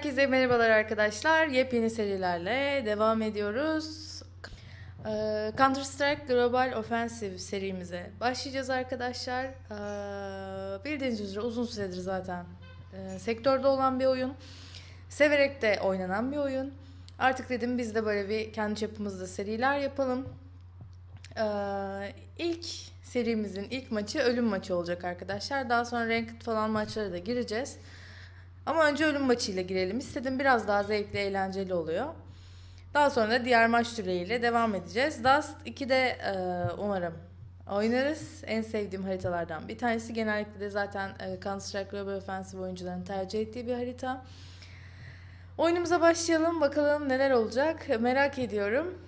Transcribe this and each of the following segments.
Herkese merhabalar arkadaşlar. Yepyeni serilerle devam ediyoruz. Ee, Counter Strike Global Offensive serimize başlayacağız arkadaşlar. Ee, bildiğiniz üzere uzun süredir zaten e, sektörde olan bir oyun. Severek de oynanan bir oyun. Artık dedim biz de böyle bir kendi çapımızda seriler yapalım. Ee, ilk serimizin ilk maçı ölüm maçı olacak arkadaşlar. Daha sonra ranked falan maçlara da gireceğiz. Ama önce ölüm maçıyla girelim istedim. Biraz daha zevkli, eğlenceli oluyor. Daha sonra da diğer maç türleriyle devam edeceğiz. Dust 2'de e, umarım oynarız. En sevdiğim haritalardan bir tanesi. Genellikle de zaten e, Counter-Strike Global Offensive oyuncuların tercih ettiği bir harita. Oyunumuza başlayalım. Bakalım neler olacak. Merak ediyorum.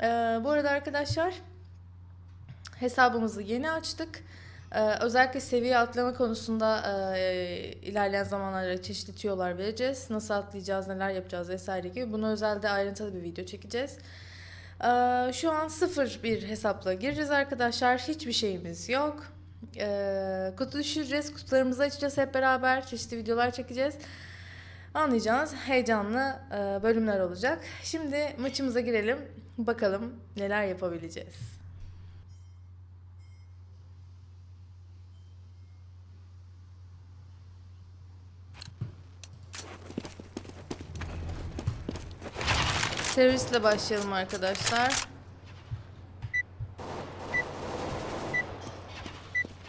E, bu arada arkadaşlar hesabımızı yeni açtık. Ee, özellikle seviye atlama konusunda e, ilerleyen zamanlarda çeşitli tüyolar vereceğiz. Nasıl atlayacağız, neler yapacağız vesaire gibi. Bunu özelde ayrıntılı bir video çekeceğiz. Ee, şu an sıfır bir hesapla gireceğiz arkadaşlar. Hiçbir şeyimiz yok. Ee, kutu düşüreceğiz, kutularımızı açacağız hep beraber. Çeşitli videolar çekeceğiz. Anlayacağınız heyecanlı e, bölümler olacak. Şimdi maçımıza girelim. Bakalım neler yapabileceğiz. Servisle başlayalım arkadaşlar.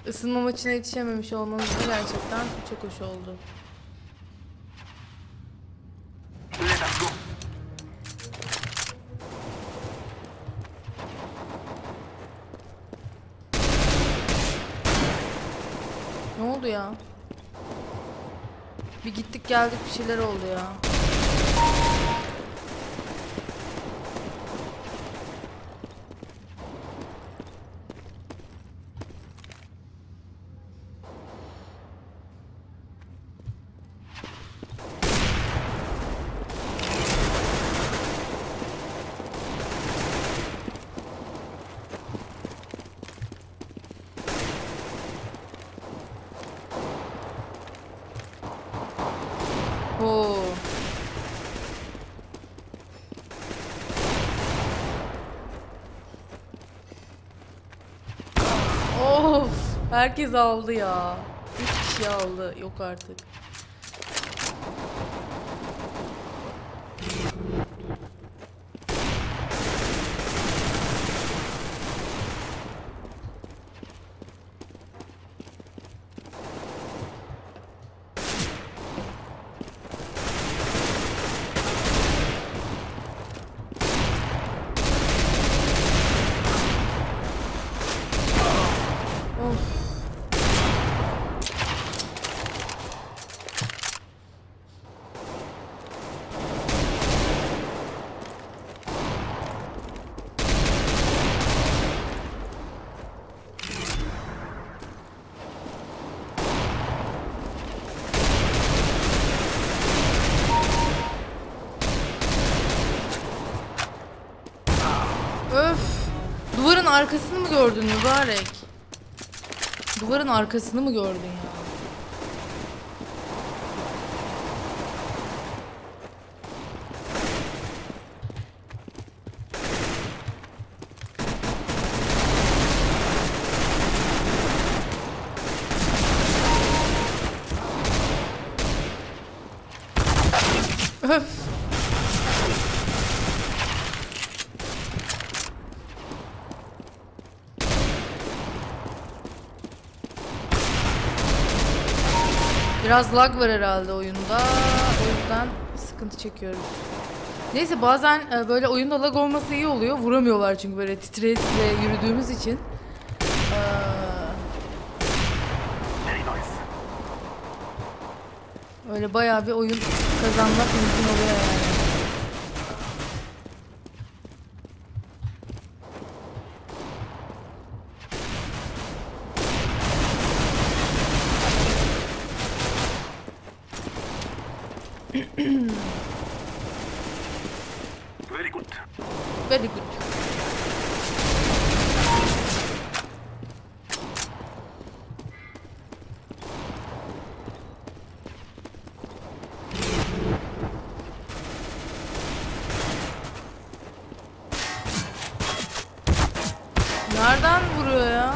Isınma maçına yetişememiş olmamız da gerçekten çok hoş oldu. Ne oldu ya? Bir gittik geldik bir şeyler oldu ya. Of, herkes aldı ya. Üç kişi aldı. Yok artık. Of. Öf. Duvarın arkasını mı gördün mübarek? Duvarın arkasını mı gördün ya? Öf. Biraz lag var herhalde oyunda. O yüzden sıkıntı çekiyoruz. Neyse bazen e, böyle oyunda lag olması iyi oluyor. Vuramıyorlar çünkü böyle titre titre yürüdüğümüz için. Ee, öyle bayağı bir oyun kazanmak mümkün oluyor yani. Nereden vuruyor ya?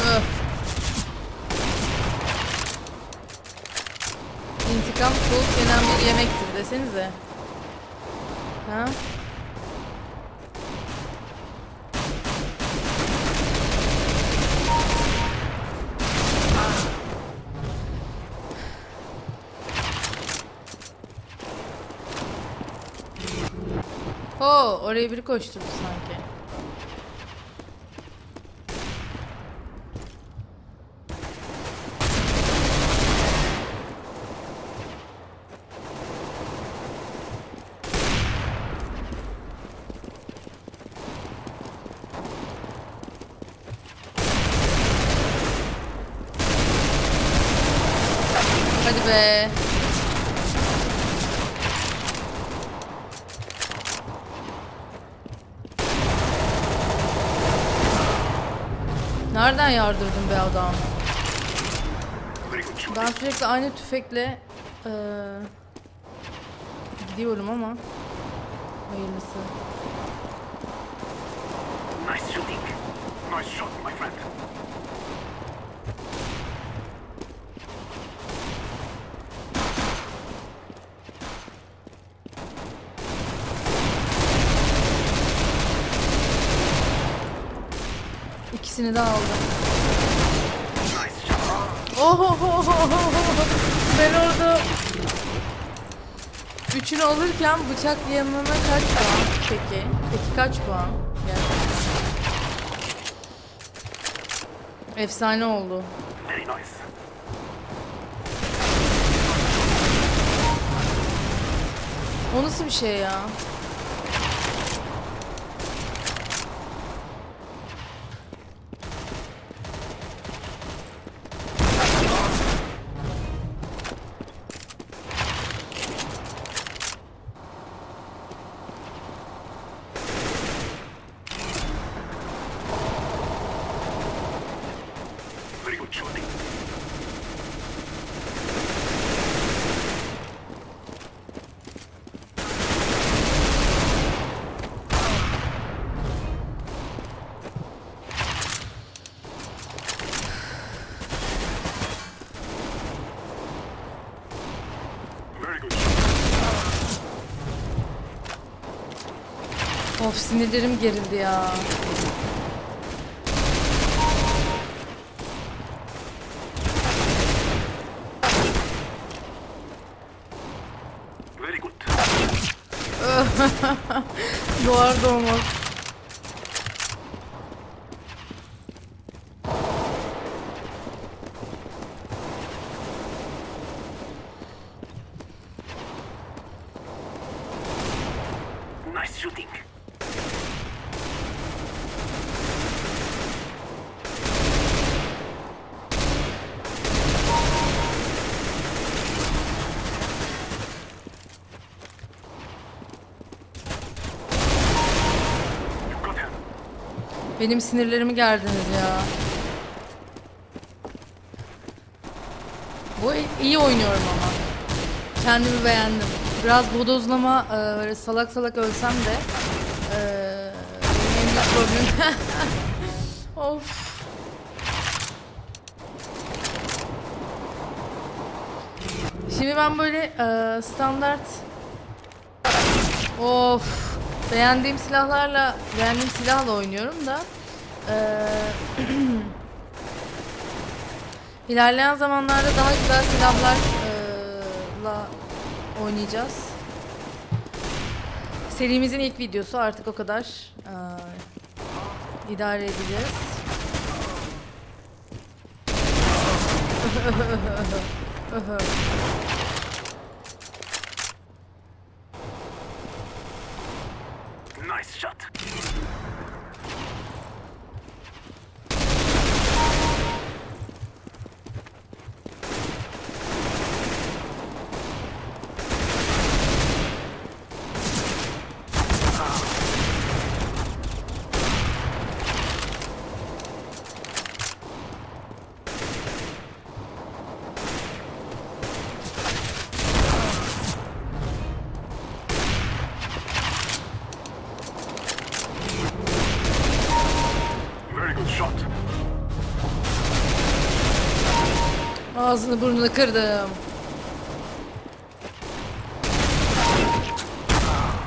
Öf. İntikam soğuk yenen bir desenize. Ha? Ho, oraya biri koşturdu sanki. Be. Nereden yardırdın be adam? Ben sürekli aynı tüfekle eee, gidiyorum ama hayırlısı. Nice shooting. Nice shot, my friend. İkisini de aldım. Oho ben orada üçünü alırken bıçak yanına kaç puan peki? Peki kaç puan? Gerçekten. Efsane oldu. O nasıl bir şey ya? Very good shooting. Very good shot. Of sinirlerim gerildi ya. Doğar doğmaz. Nice shooting. Benim sinirlerimi gerdiniz ya. Bu iyi oynuyorum ama. Kendimi beğendim. Biraz bodozlama, e, salak salak ölsem de e, benim of. Şimdi ben böyle e, standart Of. Beğendiğim silahlarla, beğendiğim silahla oynuyorum da eee, ilerleyen zamanlarda daha güzel silahlarla oynayacağız. Serimizin ilk videosu artık o kadar eee, idare edeceğiz. Ağzını burnunu kırdım.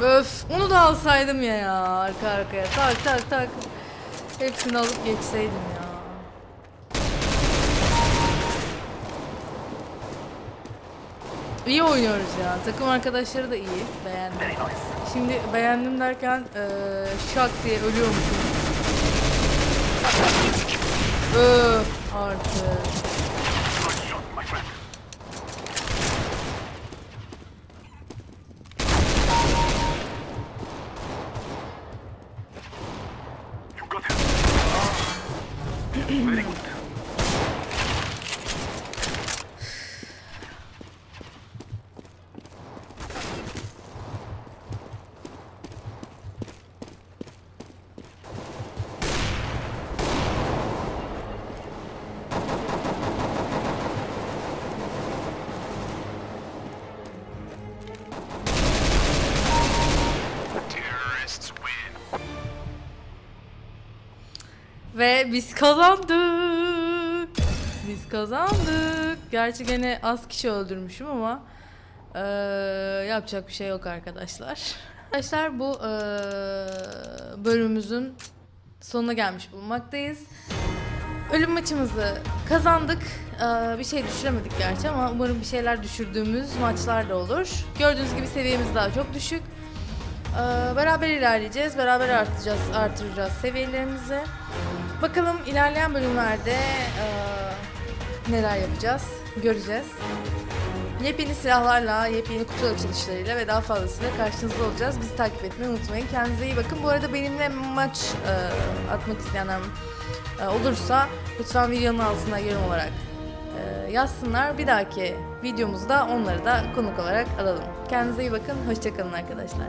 Öf, onu da alsaydım ya ya arka arkaya. Tak tak tak. Hepsini alıp geçseydim ya. İyi oynuyoruz ya. Takım arkadaşları da iyi. Beğendim. Şimdi beğendim derken eee şak diye ölüyormuşum. Öf artık. Ve biz kazandık. Biz kazandık. Gerçi gene az kişi öldürmüşüm ama eee, yapacak bir şey yok arkadaşlar. Arkadaşlar bu eee, bölümümüzün sonuna gelmiş bulunmaktayız. Ölüm maçımızı kazandık. Eee, bir şey düşüremedik gerçi ama umarım bir şeyler düşürdüğümüz maçlar da olur. Gördüğünüz gibi seviyemiz daha çok düşük. Eee, beraber ilerleyeceğiz, beraber artacağız, artıracağız seviyelerimizi. Bakalım ilerleyen bölümlerde eee, neler yapacağız, göreceğiz. Yepyeni silahlarla, yepyeni kutu açılışlarıyla ve daha fazlasıyla karşınızda olacağız. Bizi takip etmeyi unutmayın. Kendinize iyi bakın. Bu arada benimle maç eee, atmak isteyenler eee, olursa lütfen videonun altına yorum olarak eee, yazsınlar. Bir dahaki videomuzda onları da konuk olarak alalım. Kendinize iyi bakın. Hoşçakalın arkadaşlar.